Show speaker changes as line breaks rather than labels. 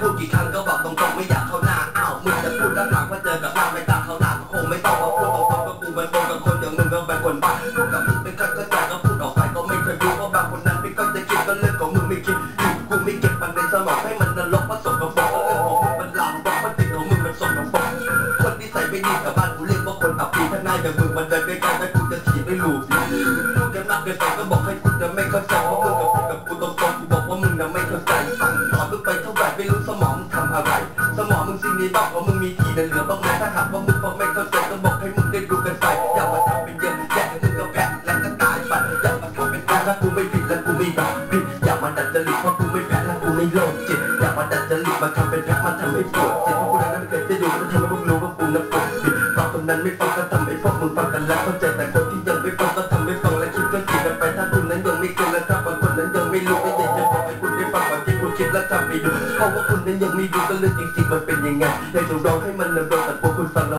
พูดกี่ครั้งก็บอกตรงๆไม่อยากเข้าหน้าอ้าวมึงจะพูดด้านหลังว่าเจอกับเราไม่ตาเขาหลังคงไม่ต้องมาพูดตรงๆก็กูเป็นคนกับคนอย่างมึงก็เป็นคนบ้าลูกกับมึงเป็นคนก็จอดก็พูดออกไปก็ไม่เคยรู้ว่าบางคนนั้นไม่ก็จะคิดก็เรื่องของมึงไม่คิดอยู่กูไม่เก็บมันในสมองให้มันนรกผสมกับบอกเรื่อของมึงมันลามบอกมันติดของมึงมันสมกับบอกคนที่ใส่ไม่ดีกับบ้านกูเรียกว่าคนอับปีถ้าหน้าอย่างมึงมันเดินไม่ไกลแต่กูจะฉีดไม่หลุดลูกกันนักเกินไปก็บอก อนมึงไปเท่าไหร่ไม่รู้สมองทำอะไร สมองมึงสิ่งนี้บอกว่ามึงมีทีเหลือบ้างไหมถ้าหากว่ามึงพอไม่เข้าใจก็บอกให้มึงได้ดูกันไปอย่ามาทำเป็นเยอะแยะมึงก็แพ้แล้วก็ตายไปอย่ามาทำเป็นแพ้แล้วกูไม่ผิดแล้วกูไม่บาปผิดอย่ามาดัดจริตเพราะกูไม่แพ้แล้วกูไม่โลภจิตอย่ามาดัดจริตมาทำเป็นแพ้มาทำให้ปวดจิตเพราะกูนั้นไม่เคยจะดูแล้วทำให้พวกรู้ว่ากูนั้นปวดผิดฟังคนนั้นไม่ฟังก็ทำให้พวกมึงฟังกันแล้วเข้าใจแต่คนที่ยังไม่ฟังก็ทำไม่ฟังและคิดก็คิดกันไปถ้าคุณนั้นยังไม่เกินและถ้าบางคน คิดและทำไปดูเพราะว่าคุณนั้นยังไม่ดูก็เรื่องจริงๆมันเป็นยังไงอยากจะร้องให้มันระเบิดแต่พวกคุณฟังแล้ว